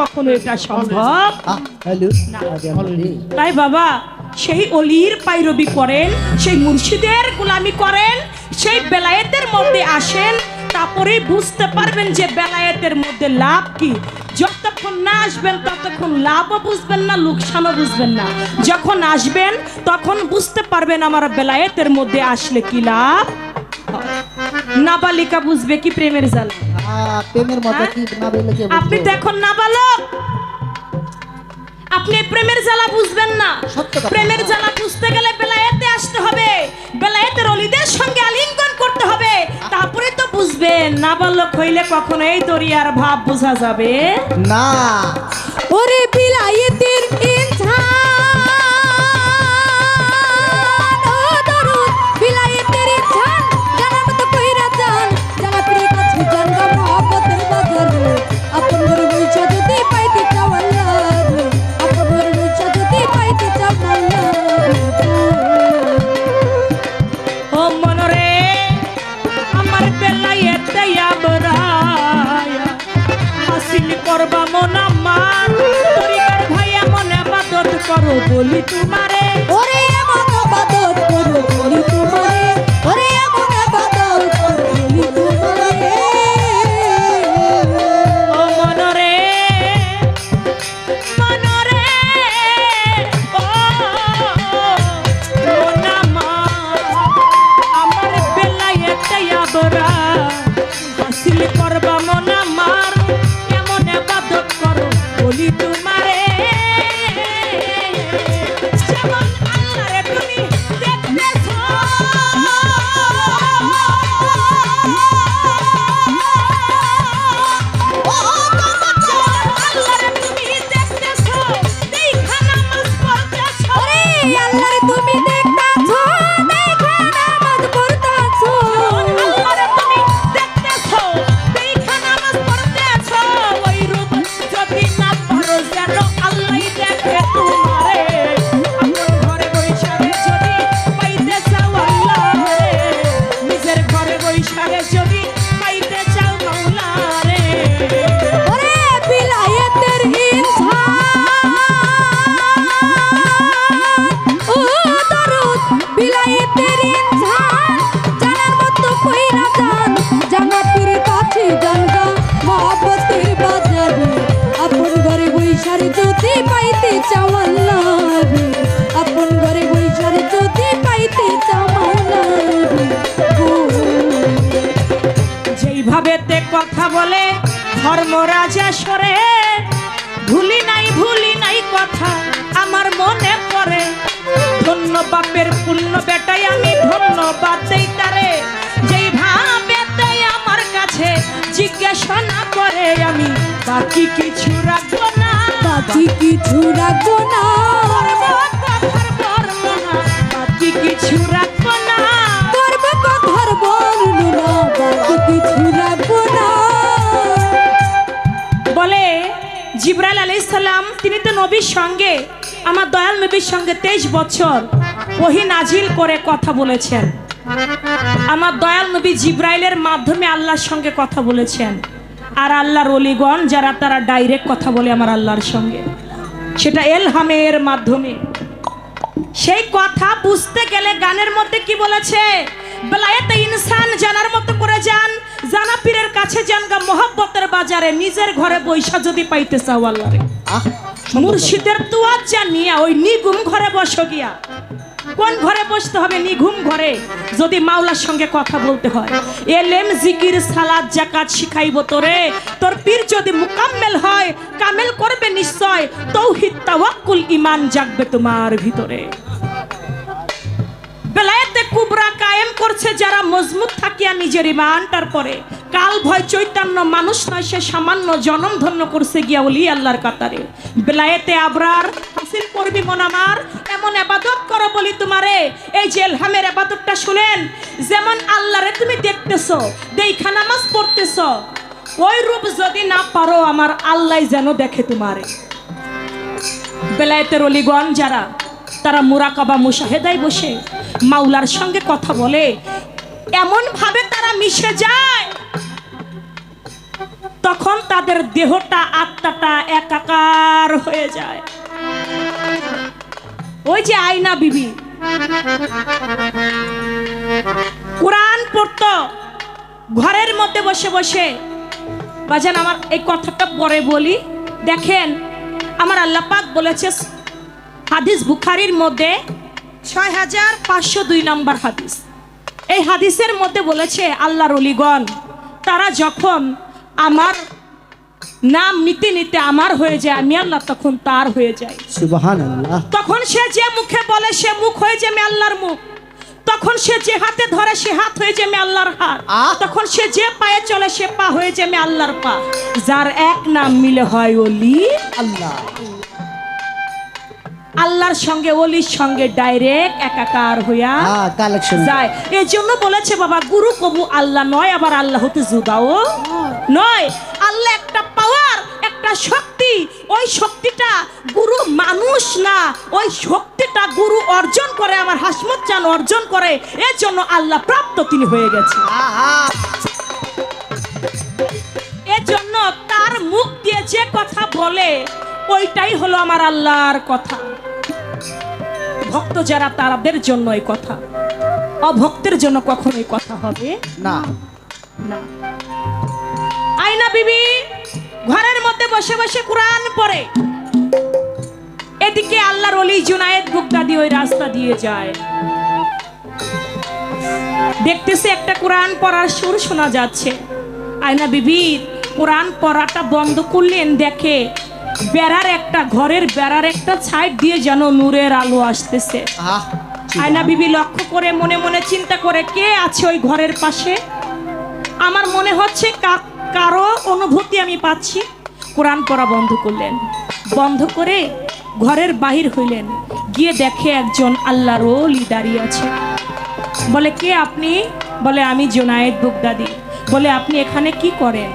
কখনো এটা সম্ভব? তাই বাবা সেই অলির পাইরবি করেন সেই মুর্শিদের গোলামি করেন সেই বেলায়েতের মধ্যে আসেন তারপরে বুঝতে পারবেন যে বেলায়েতের মধ্যে লাভ কি। যতক্ষণ না আসবেন ততক্ষণ লাভও বুঝবেন না লোকসানও বুঝবেন না। যখন আসবেন তখন বুঝতে পারবেন আমার বেলায়েতের মধ্যে আসলে কি লাভ। নাবালিকা বুঝবে কি প্রেমের জ্বালা? প্রেমের মজা কি না আপনি এখন নাবালক। আপনি প্রেমের জ্বালা বুঝবেন না। প্রেমের জ্বালা বুঝতে গেলে বেলায়েতে আসতে হবে। বেলায়েতের অলিদের সঙ্গে আলিঙ্গন করতে হবে। তারপরে তো বুঝবেন নাবালক হইলে কখনো এই দরিয়ার ভাব বোঝা যাবে। না। ওরে করো বলি তোমারে। কথা বলে ধর্মরাজা সরে। ভুলি নাই ভুলি নাই কথা আমার মনে পড়ে। ধন্য বাপের পুণ্য বেটাই আমি ধন্যবাদ দেই তারে। যেইভাবে তে আমার কাছে জিজ্ঞাসা করে আমি বাকি কিছু রাখব না। বাকি কিছু রাখব না। বাকি কিছু রাখব না। করব কথার বর্ণনা বাকি কিছু রাখব না। বলে, জিব্রাইল আলাইহিস সালাম, তিনি তো নবীর সঙ্গে, আমার দয়াল নবীর সঙ্গে তেইশ বছর ওহি নাজিল করে কথা বলেছেন। আমার দয়াল নবী জিব্রাইলের মাধ্যমে আল্লাহর সঙ্গে কথা বলেছেন। আর আল্লাহর অলিগণ যারা, তারা ডাইরেক্ট কথা বলে আমার আল্লাহর সঙ্গে। সেটা এলহামের মাধ্যমে। সেই কথা বুঝতে গেলে গানের মধ্যে কি বলেছে? বেলায়েতে ইনসান জানার মতো করে যান জানা পীরের কাছে যান গা বাজারে নিজের ঘরে বৈশা যদি পাইতে চাও আল্লাহরে। আহ মুর্শিদের তুয়ার যা নিয়ে ওই নিগুম ঘরে বসো গিয়া। কোন ঘরে বসতে হবে নিঘুম ঘরে? যদি মাওলার সঙ্গে কথা বলতে হয়। এলেম জিকির সালাদ জাকাত শিখাইব তোরে। তোর পীর যদি মুকাম্মেল হয় কামেল করবে নিশ্চয়। তৌহিদ তাওয়াক্কুল ঈমান জাগবে তোমার ভিতরে। বেলায়েতে কুবরা কায়েম করছে যারা মজবুত থাকিয়া নিজের ইমানটার পরে কাল ভয় চৈতন্য মানুষ নয়, সে সামান্য জনম ধন্য করছে গিয়া ওলি আল্লাহর কাতারে। বেলায়েতে আবরার, হাসিল করবি মন আমার, এমন আবাদত করো বলি তোমারে। এই যে এলহামের আবাদতটা শুনেন, যেমন আল্লাহরে তুমি দেখতেছো দেখা নামাজ পড়তেছো, ওই রূপ যদি না পারো, আমার আল্লাহ যেন দেখে তোমারে। বেলায়েতের অলিগণ যারা, তারা মুরাকাবা মুশাহেদায় বসে মাওলার সঙ্গে কথা বলে এমন ভাবে তারা মিশে যায়, তখন তাদের দেহটা, আত্মাটা একাকার হয়ে যায়। ওই যে আয়না বিবি, কোরআন পড়তো, ঘরের মধ্যে বসে বসে। বাজান, আমার এই কথাটা পরে বলি। দেখেন, আমার আল্লাহ পাক বলেছে, হাদিস বুখারির মধ্যে ছয় হাজার পাঁচশো দুই নম্বর হাদিস। এই হাদিসের মধ্যে বলেছে আল্লাহর অলিগণ তারা যখন আমার নাম নিতে নিতে আমার হয়ে যায় আমি আল্লাহ তখন তার হয়ে যায় তখন সে যে মুখে বলে সে মুখ হয়ে যাবে আল্লাহর মুখ। তখন সে যে হাতে ধরে সে হাত হয়ে যাবে আল্লাহর হাত! তখন সে যে পায়ে চলে সে পা হয়ে যাবে আল্লাহর পা। যার এক নাম মিলে হয় অলি আল্লাহ। আল্লাহর সঙ্গে অলির সঙ্গে ডাইরেক্ট একাকার হইয়া হ্যাঁ কালেকশন যায়। এই জন্য বলেছে বাবা গুরু কবু আল্লাহ নয় আবার আল্লাহ হতে জুদাও নয়। আল্লাহ একটা পাওয়ার একটা শক্তি। ওই শক্তিটা গুরু মানুষ না ওই শক্তিটা গুরু অর্জন করে আমার হাসমত চান অর্জন করে এর জন্য আল্লাহ প্রাপ্ত তিনি হয়ে গেছে। এর জন্য তার মুখ দিয়ে যে কথা বলে ওইটাই হলো আমার আল্লাহর কথা। ভক্ত যারা তাদের জন্য এই কথা। অভক্তের জন্য কখনো এই কথা হবে? না। না। আয়না বিবি ঘরের মধ্যে বসে বসে কোরআন পড়ে। এদিকে আল্লাহর অলি জুনায়েদ বুগদাদি ওই রাস্তা দিয়ে যায়। দেখতেছে একটা কোরআন পড়ার সুর শোনা যাচ্ছে। আয়না বিবির কোরআন পড়াটা বন্ধ করলেন দেখে বেড়ার একটা ঘরের বেড়ার একটা সাইড দিয়ে যেন নূরের আলো আসতেছে। আয়না বিবি। লক্ষ্য করে মনে মনে চিন্তা করে কে আছে ওই ঘরের পাশে? আমার মনে হচ্ছে কারও অনুভূতি আমি পাচ্ছি। কোরআন পড়া বন্ধ করলেন। বন্ধ করে ঘরের বাহির হইলেন। গিয়ে দেখে একজন আল্লাহর ওলি দাঁড়িয়ে আছে। বলে কে আপনি? বলে আমি জোনায়েদ বুগদাদি। বলে আপনি এখানে কি করেন?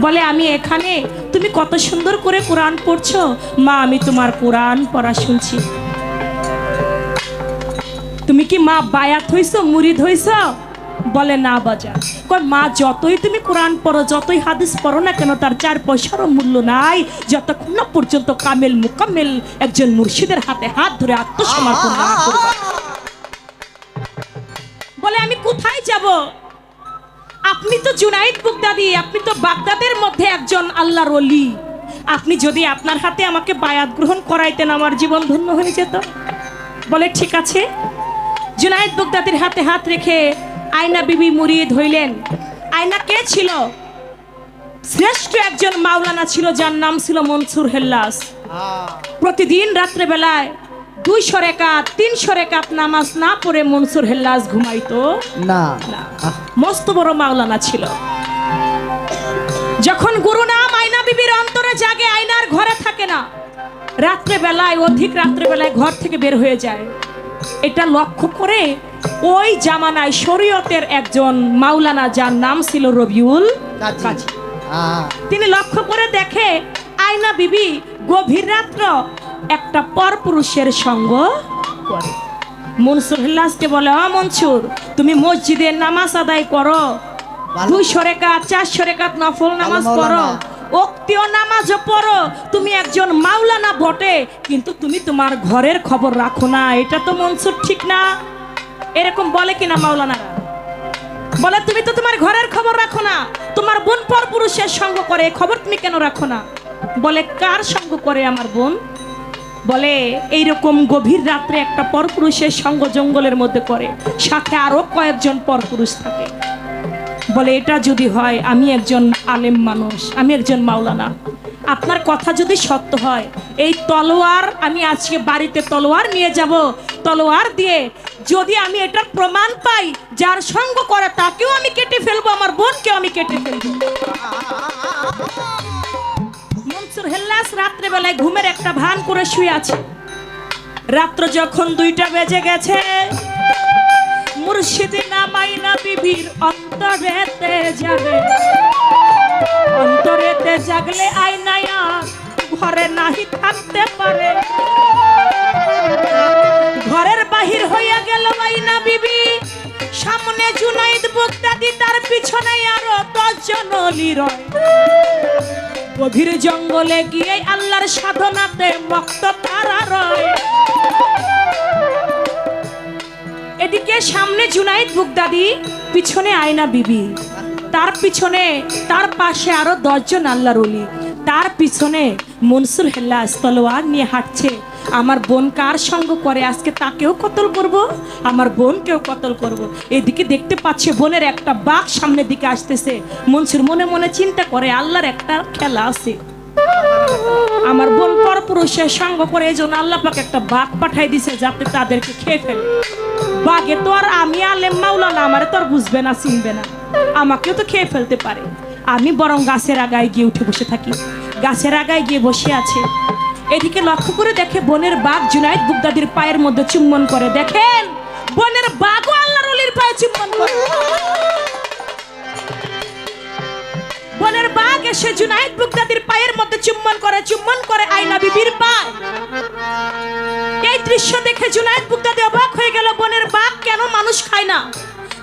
বলে আমি এখানে তুমি কত সুন্দর করে কোরআন পড়ছো। মা, আমি তোমার কোরআন পড়া শুনছি। তুমি কি মা বায়াত হইছ, মুরিদ হইছ? বলে না, বাজা। মা, যতই তুমি কোরআন পড়ো, যতই হাদিস পড়ো না কেন, তার চার পয়সারও মূল্য নাই। যতক্ষণ না পর্যন্ত কামেল মুকাম্মেল একজন মুর্শিদের হাতে হাত ধরে আত্মসমর্পণ না করবা। বলে, আমি কোথায় যাব? আপনি তো জুনাইদ বুগদাদি আপনি তো বাগদাদের মধ্যে একজন আল্লাহর অলি আপনি যদি আপনার হাতে আমাকে বায়াত গ্রহণ করাইতেন আমার জীবন ধন্য হয়ে যেত। বলে ঠিক আছে। জুনাইদ বুগদাদির হাতে হাত রেখে আয়না বিবি মুরিদ ধইলেন আয়না কে ছিল? শ্রেষ্ঠ একজন মাওলানা ছিল যার নাম ছিল মনসুর হেল্লাস। প্রতিদিন রাত্রে বেলায় দুইশো রেখাত তিনশো রেখাত নামাজ না পড়ে মনসুর হেল্লাস ঘুমাইতো? না। মস্ত বড় মাওলানা ছিল। যখন গুরু নাম আয়না বিবির অন্তরে জাগে আয়নার ঘরে থাকে না। রাত্রে বেলায় অধিক রাত্রে বেলায় ঘর থেকে বের হয়ে যায়। এটা লক্ষ্য করে ওই জামানায় শরীয়তের একজন মাওলানা যার নাম ছিল রবিউল আহ, তিনি লক্ষ্য করে দেখে আয়না বিবি গভীর রাত্র একটা পরপুরুষের সঙ্গ করে। মনসুর হিল্লাসকে বলে অ মনসুর তুমি মসজিদে নামাজ আদায় করো। দুইশো রেখাত চারশো রেখাত নফল নামাজ পড়ো। অক্তিও নামাজও পড়ো। তুমি একজন মাওলানা বটে কিন্তু তুমি তোমার ঘরের খবর রাখো না। এটা তো মনসুর ঠিক না। এরকম বলে কিনা মাওলানারা? বলে তুমি তো তোমার ঘরের খবর রাখো না। তোমার বোন পর পুরুষের সঙ্গ করে খবর তুমি কেন রাখো না? বলে কার সঙ্গ করে আমার বোন? বলে, এইরকম গভীর রাত্রে একটা পরপুরুষের সঙ্গ জঙ্গলের মধ্যে করে, সাথে আরও কয়েকজন পরপুরুষ থাকে। বলে, এটা যদি হয়, আমি একজন আলেম মানুষ, আমি একজন মাওলানা। আপনার কথা যদি সত্য হয়, এই তলোয়ার, আমি আজকে বাড়িতে তলোয়ার নিয়ে যাব, তলোয়ার দিয়ে যদি আমি এটার প্রমাণ পাই, যার সঙ্গ করে তাকেও আমি কেটে ফেলব, আমার বোনকেও আমি কেটে ফেলব। হেল্লাস রাত্রে বেলায় ঘুমের একটা ভান করে শুয়ে আছে। রাত্র যখন দুইটা বেজে গেছে, মুর্শিদি নামাইনা বিবির অন্তরেতে যাবে। অন্তরেতে জাগলে আইনায়া ঘরে নাহি থাকতে পারে। ঘরের বাহির হইয়া গেল আইনা বিবি। সামনে জুনাইদ বগদাদি তার পিছনে আরও দশ একজনলি রয় গভীর জঙ্গলে গিয়ে আল্লাহর সাধনাতে মক্ত তারা রয়। এদিকে সামনে জুনাইদ বুকদাদি পিছনে আয়না বিবি। তার পিছনে, তার পাশে আরও দশজন আল্লাহর তার পিছনে মনসুর হেল্লা তলোয়ার নিয়ে হাঁটছে। আমার বোন কার সঙ্গ করে? আজকে তাকেও কতল করব? আমার বোনকেও কতল করব? এদিকে দেখতে পাচ্ছে বোনের একটা বাঘ সামনের দিকে আসতেছে। মনসুর মনে মনে চিন্তা করে, আল্লাহর একটা খেলা আছে। আমার বোন পরপুরুষের সঙ্গ করে এই জন্য আল্লাহ পাক একটা বাঘ পাঠাই দিছে যাতে তাদেরকে খেয়ে ফেলে। বাঘে তো আর আমি আলেম মাওলানা, আমারে তো আর বুঝবে না, চিনবে না। আমাকেও তো খেয়ে ফেলতে পারে। আমি বরং গাছের আগায় গিয়ে উঠে বসে থাকি। গাছের আগায় গিয়ে বসে আছে। এদিকে লক্ষ্য করে দেখে বনের বাঘ জুনাইদ বুগদাদির পায়ের মধ্যে চুম্বন করে। দেখেন, বনের বাঘও আল্লাহর অলির পায়ে চুম্বন করে। বনের বাঘ এসে জুনাইদ বুগদাদির পায়ের মধ্যে চুম্বন করে চুম্বন করে আয়না বিবির পায়। এই দৃশ্য দেখে জুনাইদ বুগদাদি অবাক হয়ে গেল, বনের বাঘ কেন মানুষ খায় না?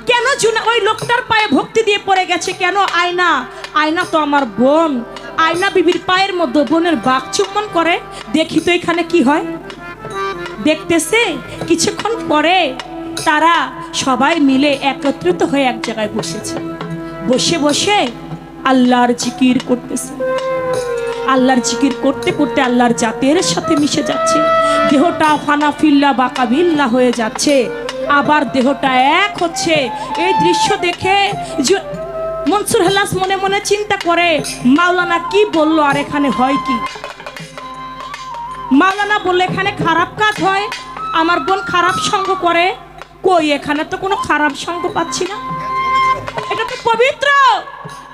কেন জুনা ওই লোকটার পায়ে ভক্তি দিয়ে পড়ে গেছে? কেন আয়না? আয়না তো আমার বোন। আয়না বিবির পায়ের মধ্যে বোনের বাঘ চুম্বন করে, দেখি তো এখানে কি হয়? দেখতেছে, কিছুক্ষণ পরে তারা সবাই মিলে একত্রিত হয়ে এক জায়গায় বসেছে। বসে বসে আল্লাহর জিকির করতেছে। আল্লাহর জিকির করতে করতে আল্লাহর জাতের সাথে মিশে যাচ্ছে। দেহটা ফানা ফিল্লা বাঁকা বিল্লা হয়ে যাচ্ছে। আবার দেহটা এক হচ্ছে। এই দৃশ্য দেখে মনসুর হেলাস মনে মনে চিন্তা করে, মাওলানা কি বলল আর এখানে হয় কি? মাওলানা বললে, এখানে খারাপ কাজ হয়, আমার বোন খারাপ সঙ্গ করে। কই, এখানে তো কোনো খারাপ সঙ্গ পাচ্ছি না। এটা তো পবিত্র।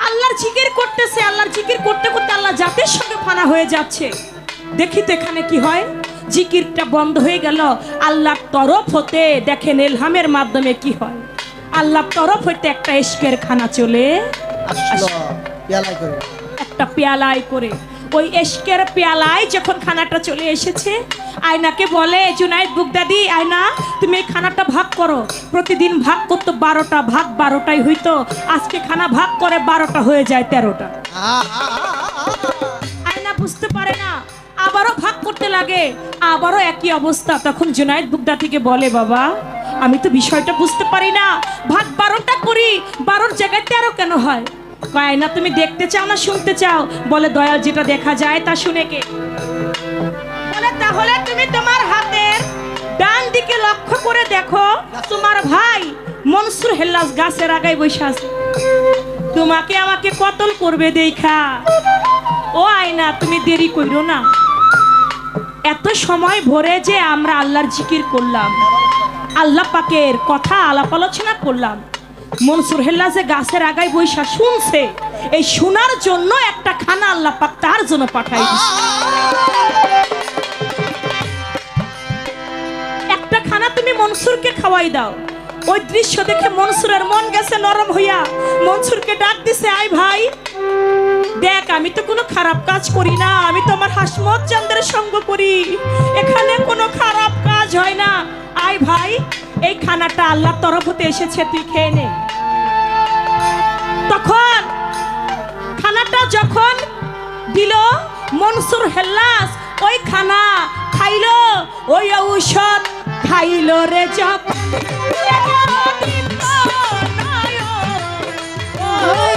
আল্লাহর জিকির করতেছে, আল্লাহর জিকির করতে করতে আল্লাহ জাতির সঙ্গে ফানা হয়ে যাচ্ছে। দেখি তো এখানে কি হয়। জিকিরটা বন্ধ হয়ে গেল। আল্লাহর তরফ হতে দেখেন এলহামের মাধ্যমে কি হয়। আল্লাহর তরফ হইতে একটা এশকের খানা চলে একটা পেয়ালায় করে। ওই এশকের পেয়ালায় যখন খানাটা চলে এসেছে আয়নাকে বলে জুনাইদ বুগদাদি আয়না তুমি এই খানাটা ভাগ করো। প্রতিদিন ভাগ করতো বারোটা ভাগ বারোটাই হইতো। আজকে খানা ভাগ করে বারোটা হয়ে যায় তেরোটা। আয়না বুঝতে পারে না। আবারও ভাগ করতে লাগে। আবারও একই অবস্থা। তখন জুনাইদ বুগদাদিকে বলে বাবা আমি তো বিষয়টা বুঝতে পারি না। ভাগ বারোটা করি, বারোর জায়গায় তেরো কেন হয়? কয়, না, তুমি দেখতে চাও না শুনতে চাও? বলে, দয়াল যেটা দেখা যায় তা শুনে কে? তাহলে তুমি তোমার হাতের ডান দিকে লক্ষ্য করে দেখো, তোমার ভাই মনসুর হেল্লাস গাছের আগায় বসে আছে। তোমাকে আমাকে কতল করবে দেখা? ও আয়না, তুমি দেরি কইরো না। এত সময় ভরে যে আমরা আল্লাহর জিকির করলাম। আল্লাহ পাকের কথা আলাপ আলোচনা করলাম। মনসুর হেল্লা যে গাছের আগায় বৈশা শুনছে, এই শোনার জন্য একটা খানা আল্লাহ পাক তার জন্য পাঠাই একটা খানা তুমি মনসুরকে খাওয়াই দাও। ওই দৃশ্য দেখে মনসুরের মন গেছে নরম হইয়া। মনসুরকে ডাক দিছে, আই ভাই, দেখ, আমি তো কোনো খারাপ কাজ করি না। আমি তো আমার হাসমত চান্দের সঙ্গ করি। এখানে কোনো খারাপ কাজ হয় না। আই ভাই এই খানাটা আল্লাহর তরফ হতে এসেছে তুই খেয়ে নে। তখন খানাটা যখন দিল মনসুর হেল্লাস ওই খানা খাইলো ওই ঔষধ খাইলো রে যখন ওই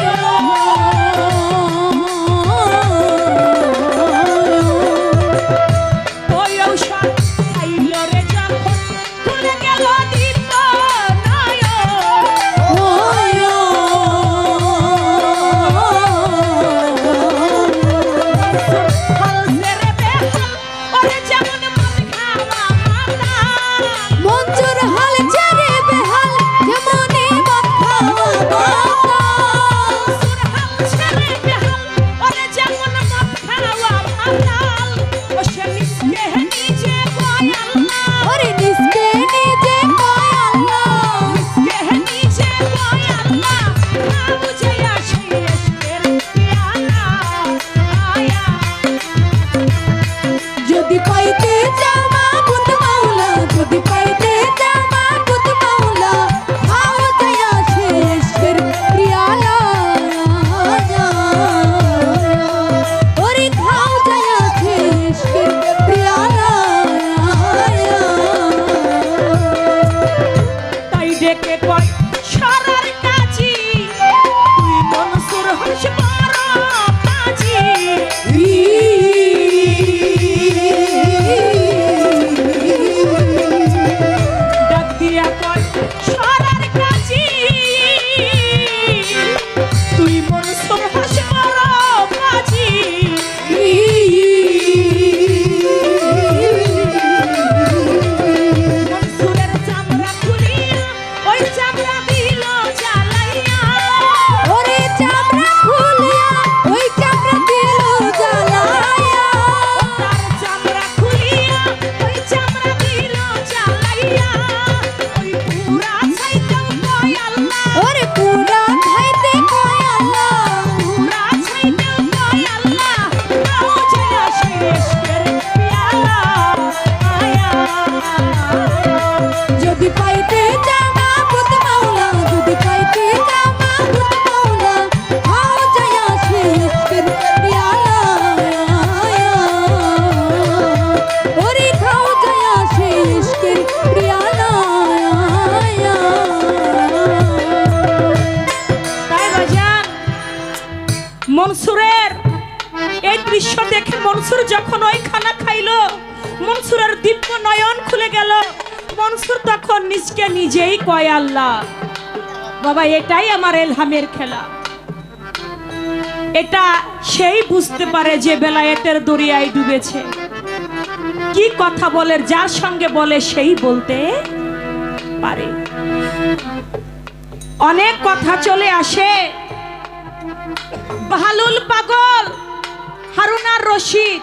মনসুরের দিব্য নয়ন খুলে গেল। মনসুর তখন নিজকে নিজেই কয়, আল্লাহ, বাবা, এটাই আমার এলহামের খেলা। এটা সেই বুঝতে পারে যে বেলায়েতের দরিয়ায় ডুবেছে। কি কথা বলে, যার সঙ্গে বলে সেই বলতে পারে। অনেক কথা চলে আসে। বাহালুল পাগল হারুনার রশিদ